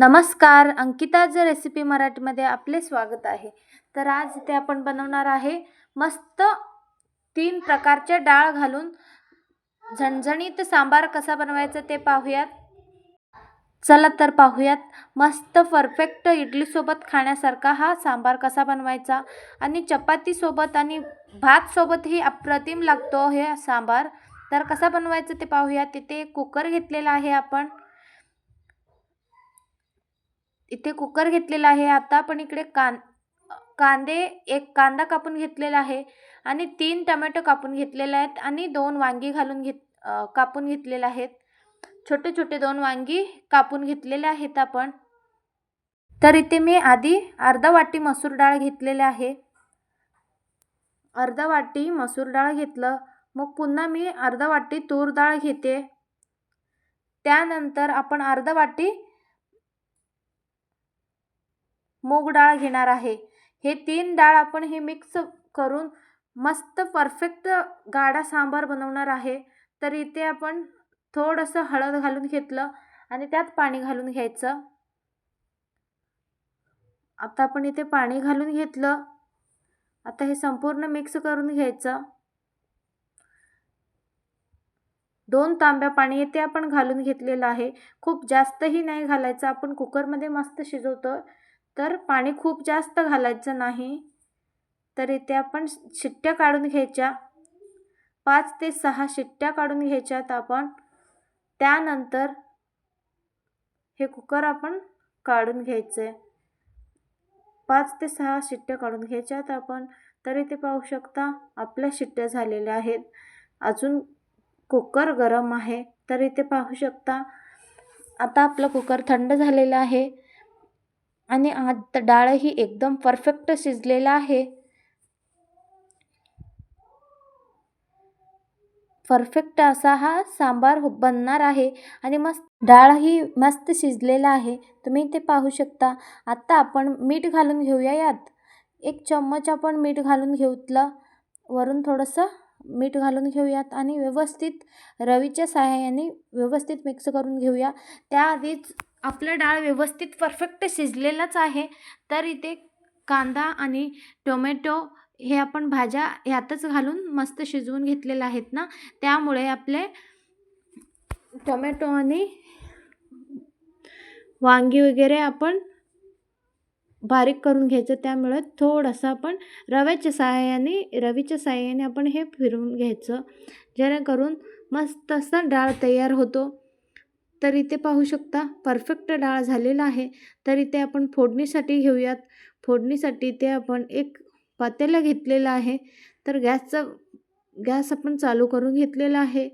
नमस्कार अंकिताज रेसिपी मराठीमध्ये आपले स्वागत आहे. तर आज इथे आपण बनवणार आहे मस्त तीन प्रकारचे डाळ घालून झणझणीत सांबार कसा बनवायचा ते पाहूयात. चला तर पाहूयात. मस्त परफेक्ट इडलीसोबत खाण्यासारखा हा सांबार कसा बनवायचा आणि चपातीसोबत आणि भातसोबतही अप्रतिम लागतो हे सांबार. तर कसा बनवायचं ते पाहूयात. तिथे कुकर घेतलेला आहे आपण. इथे कुकर घेतलेला आहे आता आपण इकडे कां कांदे एक कांदा कापून घेतलेला आहे आणि तीन टमॅटो कापून घेतलेले आहेत आणि दोन वांगी घालून घेत कापून घेतलेले आहेत. छोटे छोटे दोन वांगी कापून घेतलेले आहेत आपण. तर इथे मी आधी अर्धा वाटी मसूर डाळ घेतलेली आहे. अर्धा वाटी मसूर डाळ घेतलं. मग पुन्हा मी अर्धा वाटी तूर डाळ घेते. त्यानंतर आपण अर्धा वाटी मूग डाळ घेणार आहे. हे तीन डाळ आपण हे मिक्स करून मस्त परफेक्ट गाढा सांबार बनवणार आहे. तर इथे आपण थोडंसं हळद घालून घेतलं आणि त्यात पाणी घालून घ्यायचं. आता आपण इथे पाणी घालून घेतलं. आता हे संपूर्ण मिक्स करून घ्यायचं. दोन तांब्या पाणी येते आपण घालून घेतलेलं आहे. खूप जास्तही नाही घालायचं. आपण कुकरमध्ये मस्त शिजवतो तर पाणी खूप जास्त घालायचं नाही. तर इथे आपण शिट्ट्या काढून घ्यायच्या. पाच ते सहा शिट्ट्या काढून घ्यायच्यात आपण. त्यानंतर हे कुकर आपण काढून घ्यायचं. आहे पाच ते सहा शिट्ट्या काढून घ्यायच्यात आपण. तर इथे पाहू शकता आपल्या शिट्ट्या झालेल्या आहेत. अजून कुकर गरम आहे. तर इथे पाहू शकता. आता आपलं कुकर थंड झालेलं आहे. आणि आत डाळही एकदम परफेक्ट शिजलेला आहे. परफेक्ट असा हा सांबार हो- बनणार आहे आणि मस्त डाळही मस्त शिजलेला आहे. तुम्ही ते पाहू शकता. आत्ता आपण मीठ घालून घेऊया यात. एक चम्मच आपण मीठ घालून घेऊतलं वरून थोडंसं मीठ घालून घेऊयात आणि व्यवस्थित रवीच्या सहाय्याने व्यवस्थित मिक्स करून घेऊया. त्याआधीच आपलं डाळ व्यवस्थित परफेक्ट शिजलेलाच आहे तर इथे कांदा आणि टोमॅटो हे आपण भाज्या ह्यातच घालून मस्त शिजवून घेतलेले आहेत ना त्यामुळे आपले टोमॅटो आणि वांगी वगैरे आपण बारीक करून घ्यायचं त्यामुळे थोडंसं आपण रव्याच्या सहाय्याने रवीच्या सहाय्याने आपण हे फिरवून घ्यायचं जेणेकरून मस्त असं डाळ तयार होतो. तर इथे पाहू शकता. परफेक्ट डाळ झालेला आहे. तर इथे आपण फोडणीसाठी घेऊयात. फोडणीसाठी ते आपण एक पातेला घेतलेलं आहे. तर गॅसचा गॅस आपण चालू करून घेतलेला आहे.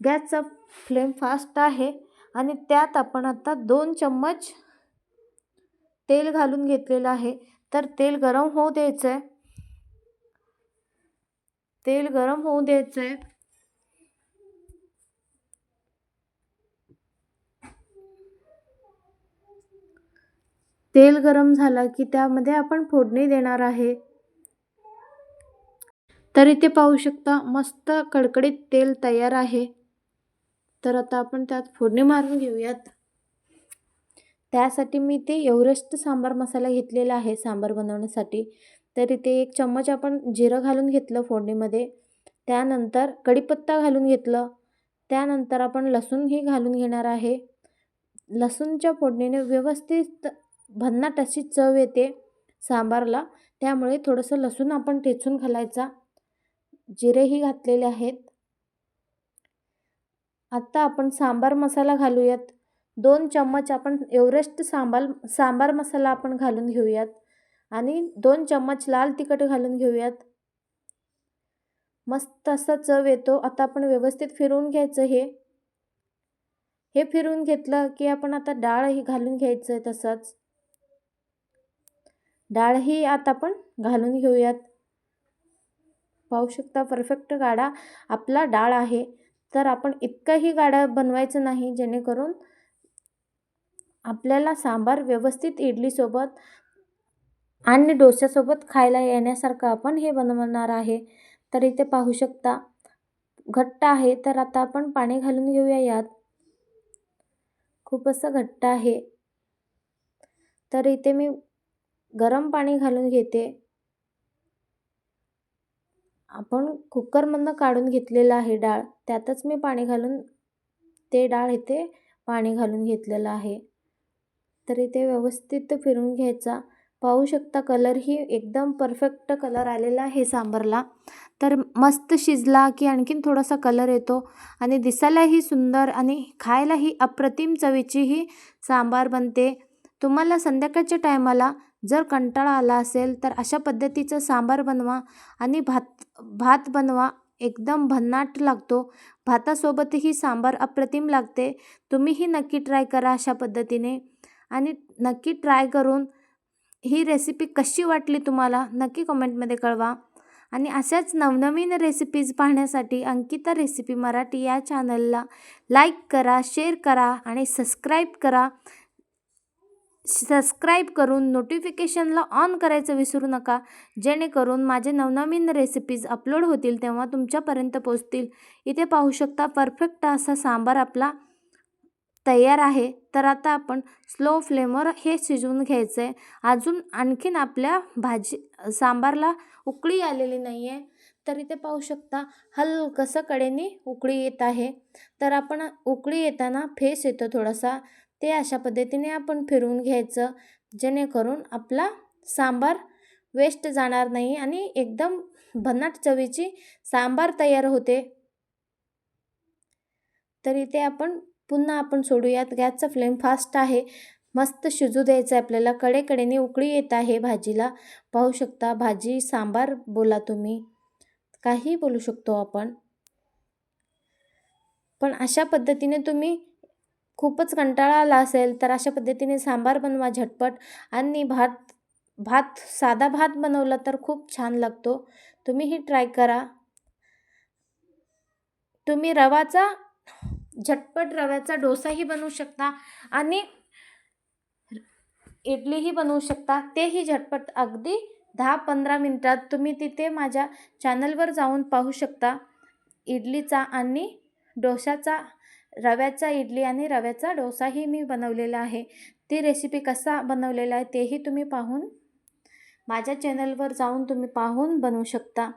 गॅसचा फ्लेम फास्ट आहे. आणि त्यात आपण आता दोन चम्मच तेल घालून घेतलेलं आहे. तर तेल गरम होऊ द्यायचं आहे तेल गरम होऊ द्यायचं आहे तेल गरम झालं की त्यामध्ये आपण फोडणी देणार आहे. तर इथे पाहू शकता मस्त कडकडीत तेल तयार आहे. तर आता आपण त्यात फोडणी मारून घेऊयात. त्यासाठी मी ते एव्हरेस्ट सांबार मसाला घेतलेला आहे सांबार बनवण्यासाठी. तर इथे एक चम्मच आपण जिरं घालून घेतलं फोडणीमध्ये. त्यानंतर कढीपत्ता घालून घेतलं. त्यानंतर आपण लसूणही घालून घेणार आहे. लसूणच्या फोडणीने व्यवस्थित भन्नाट अशी चव येते सांबारला. त्यामुळे थोडंसं लसूण आपण ठेचून घालायचा. जिरेही घातलेले आहेत. आत्ता आपण सांबार मसाला घालूयात. दोन चम्मच आपण एवरेस्ट सांबार सांबार मसाला आपण घालून घेऊयात. आणि दोन चम्मच लाल तिखट घालून घेऊयात. मस्त असा चव येतो. आता आपण व्यवस्थित फिरवून घ्यायचं हे. हे फिरवून घेतलं की आपण आता डाळही घालून घ्यायचं आहे तसंच. डाळही आता आपण घालून घेऊयात. पाहू शकता परफेक्ट गाडा आपला डाळ आहे. तर आपण इतकाही गाडा बनवायचं नाही जेणेकरून आपल्याला सांबार व्यवस्थित इडलीसोबत आणि डोस्यासोबत खायला येण्यासारखं आपण हे बनवणार आहे. तर इथे पाहू शकता घट्ट आहे. तर आता आपण पाणी घालून घेऊया यात. खूप असं घट्ट आहे. तर इथे मी गरम पाणी घालून घेते. आपण कुकरमधनं काढून घेतलेलं आहे डाळ. त्यातच मी पाणी घालून ते डाळ इथे पाणी घालून घेतलेलं आहे. तर इथे व्यवस्थित फिरून घ्यायचा. पाहू शकता कलरही एकदम परफेक्ट कलर आलेला आहे सांबरला. तर मस्त शिजला की आणखीन थोडासा कलर येतो. आणि दिसायलाही सुंदर आणि खायलाही अप्रतिम चवीची ही सांबार बनते. तुम्हाला संध्याकाळच्या टायमाला जर कंटाळा आला असेल तर अशा पद्धतीचं सांबार बनवा आणि भात भात बनवा. एकदम भन्नाट लागतो. भातासोबतही सांबार अप्रतिम लागते. तुम्हीही नक्की ट्राय करा अशा पद्धतीने. आणि नक्की ट्राय करून ही रेसिपी कशी वाटली तुम्हाला नक्की कमेंटमध्ये कळवा. आणि अशाच नवनवीन रेसिपीज पाहण्यासाठी अंकिता रेसिपी मराठी या चॅनलला लाईक करा शेअर करा आणि सबस्क्राईब करा. सबस्क्राईब करून नोटिफिकेशनला ऑन करायचं विसरू नका. जेणेकरून माझे नवनवीन रेसिपीज अपलोड होतील तेव्हा तुमच्यापर्यंत पोचतील इथे पाहू शकता परफेक्ट असा सांबार आपला तयार आहे. तर आता आपण स्लो फ्लेमवर हे शिजवून घ्यायचं आहे अजून आणखीन आपल्या भाजी सांबारला उकळी आलेली नाही आहे तर इथे पाहू शकता हलकसं कडेने उकळी येत आहे. तर आपण उकळी येताना फेस येतो थोडासा. ते अशा पद्धतीने आपण फिरवून घ्यायचं जेणेकरून आपला सांबार वेस्ट जाणार नाही आणि एकदम भन्नाट चवीची सांबार तयार होते. तर इथे आपण पुन्हा आपण सोडूयात. गॅसचा फ्लेम फास्ट आहे. मस्त शिजू द्यायचं आहे आपल्याला. कडेकडेने उकळी येत आहे भाजीला. पाहू शकता भाजी सांबार बोला तुम्ही. काही बोलू शकतो आपण. पण अशा पद्धतीने तुम्ही खूपच कंटाळा आला असेल तर अशा पद्धतीने सांबार बनवा झटपट. आणि भात भात साधा भात बनवला तर खूप छान लागतो. तुम्हीही ट्राय करा. तुम्ही रवाचा झटपट रव्याचा डोसाही बनवू शकता आणि इडलीही बनवू शकता. तेही झटपट अगदी दहा पंधरा मिनटात तुम्ही तिथे माझ्या चॅनलवर जाऊन पाहू शकता. इडलीचा आणि डोशाचा रव्याचा इडली आणि रव्याचा डोसाही मी बनवलेला आहे. ती रेसिपी कसा बनवलेला आहे तेही तुम्ही पाहून माझ्या चॅनलवर जाऊन तुम्ही पाहून बनवू शकता.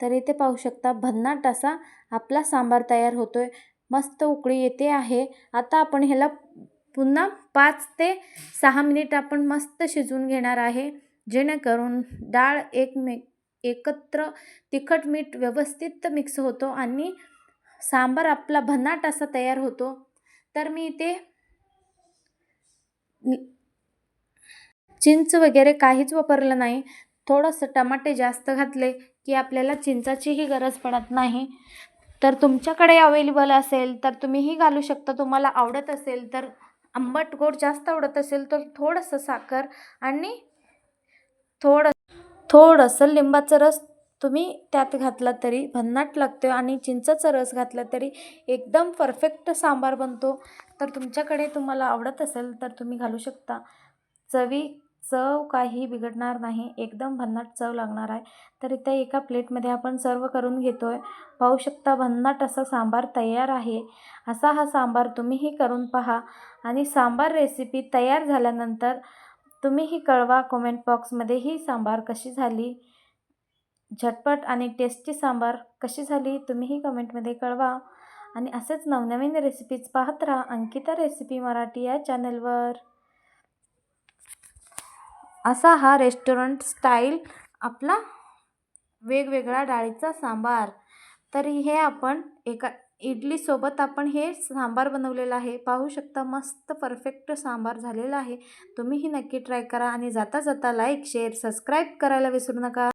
तर इथे पाहू शकता भन्नाट असा आपला सांबार तयार होतो आहे मस्त उकळी येते आहे. आता आपण ह्याला पुन्हा पाच ते सहा मिनिट आपण मस्त शिजवून घेणार आहे. जेणेकरून डाळ एकमे एकत्र तिखट मीठ व्यवस्थित मिक्स होतो आणि सांबार आपला भन्नाट असा तयार होतो. तर मी इथे चिंच वगैरे काहीच वापरलं नाही. थोडंसं टमाटे जास्त घातले की आपल्याला चिंचाचीही गरज पडत नाही. तर तुमच्याकडे अवेलेबल असेल तर तुम्हीही घालू शकता. तुम्हाला आवडत असेल तर आंबट गोड जास्त आवडत असेल तर थोडंसं साखर आणि थोडं थोडंसं लिंबाचा रस तुम्ही त्यात घातला तरी भन्नाट लागतो आणि चिंचाचा रस घातला तरी एकदम परफेक्ट सांबार बनतो. तर तुमच्याकडे तुम्हाला आवडत असेल तर तुम्ही घालू शकता. चवी चव काही बिघडणार नाही. एकदम भन्नाट चव लागणार आहे. तर इथे एका प्लेटमध्ये आपण सर्व करून घेतो आहे पाहू शकता भन्नाट असा सांबार तयार आहे. असा हा सांबार तुम्हीही करून पहा. आणि सांबार रेसिपी तयार झाल्यानंतर तुम्हीही कळवा कॉमेंट बॉक्समध्ये ही सांबार कशी झाली. झटपट आणि टेस्टी सांबार कशी झाली तुम्हीही कमेंटमध्ये कळवा. आणि असेच नवनवीन रेसिपीज पाहत राहा अंकिता रेसिपी मराठी या चॅनलवर असा हा रेस्टॉरंट स्टाईल आपला वेगवेगळा डाळीचा सांबार. तर हे आपण एका इडलीसोबत आपण हे सांबार बनवलेलं आहे. पाहू शकता मस्त परफेक्ट सांबार झालेला आहे. तुम्हीही नक्की ट्राय करा आणि जाता जाता लाईक शेअर सबस्क्राईब करायला विसरू नका.